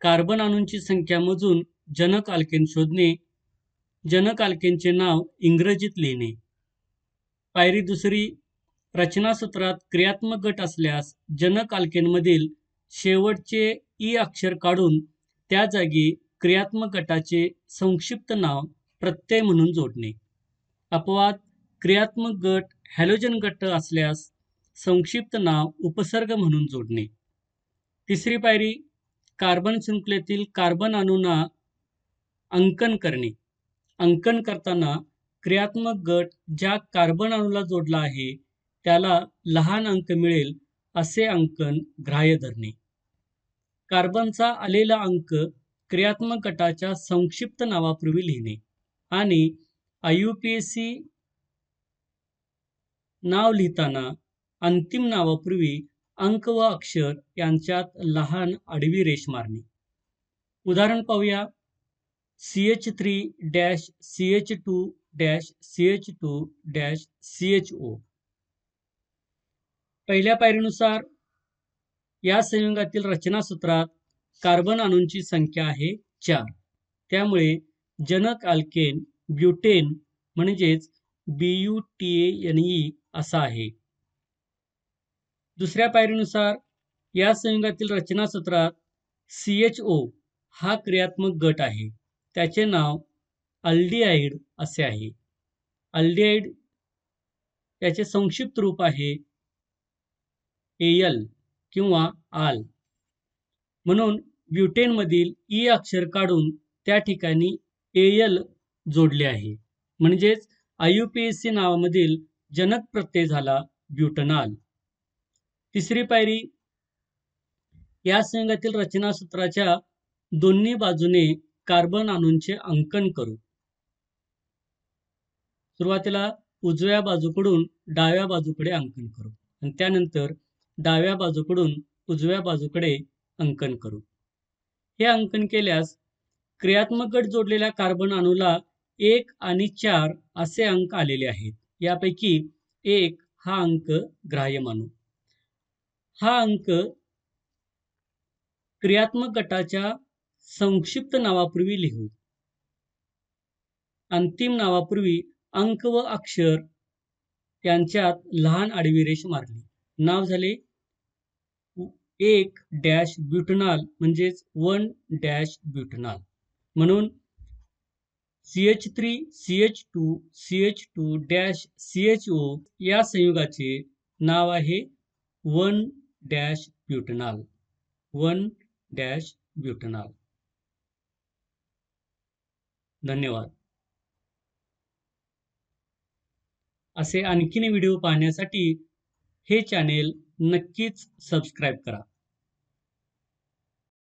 Carbon अणूंची संख्या मोजून जनक आल्केन शोधणे. जनक आल्केनचे नाव इंग्रजीत लिहिणे. पायरी दुसरी रचनासूत्रात क्रियात्मक गट असल्यास जनक आल्केनमधील शेवटचे ई अक्षर काढून त्या जागी क्रियात्मक गटाचे संक्षिप्त नाव प्रत्यय म्हणून जोडणे. अपवाद क्रियात्मक गट हॅलोजन गट असल्यास संक्षिप्त नाव उपसर्ग म्हणून जोडणे. तिसरी पायरी कार्बन शृंखलेतील कार्बन अणूंना अंकन करणे. अंकन करताना क्रियात्मक गट ज्या कार्बन अणूला जोडला आहे त्याला लहान अंक मिळेल असे अंकन ग्राह्य धरणे. कार्बनचा आलेला अंक क्रियात्मक गटाच्या संक्षिप्त नावापूर्वी लिहिणे आणि I U P A C नाव लिहिताना अंतिम नावापूर्वी अंक व अक्षर यांच्यात लहान आडवी रेष मारणे. उदाहरण पाहूया. C H three dash C H two dash C H two dash C H O पहिल्या पायरीनुसार या संयोगातील रचनासूत्रात कार्बन अणूंची संख्या आहे चार. त्यामुळे जनक अल्केन ब्युटेन म्हणजेच B U T N E असा आहे. दुसऱ्या पायरीनुसार या संयोगातील रचनासूत्रात सी एच ओ हा क्रियात्मक गट आहे. त्याचे नाव अल्डिहाइड असे आहे. अल्डिहाइड याचे संक्षिप्त रूप आहे एल किंवा आल म्हणून ब्युटेनमधील ई e अक्षर काढून त्या ठिकाणी एल जोडले आहे. म्हणजेच I U P A C नावामधील जनक प्रत्यय झाला ब्युटनाल. तिसरी पायरी या संघातील रचनासूत्राच्या दोन्ही बाजूने कार्बन अणूंचे अंकन करू. सुरुवातीला उजव्या बाजूकडून डाव्या बाजूकडे अंकन करू आणि त्यानंतर डाव्या बाजूकडून उजव्या बाजूकडे अंकन करू. हे अंकन केल्यास क्रियात्मक गट जोडलेल्या कार्बन अणूला एक आणि चार असे अंक आलेले आहेत. यापैकी एक हा अंक ग्राह्य मानू हा अंक क्रियात्मक गटाच्या संक्षिप्त नावापूर्वी लिहू. अंतिम नावापूर्वी अंक व अक्षर यांच्यात लहान आडवी रेष मारली. नाव झाले एक डॅश ब्युटनाल म्हणजेच वन डॅश ब्युटनाल. म्हणून C H three C H two C H two dash C H O या संयुगाचे नाव आहे one dash butanol. One dash butanol. धन्यवाद. असे आणखीन व्हिडिओ पाहण्यासाठी हे चॅनेल नक्कीच सबस्क्राईब करा.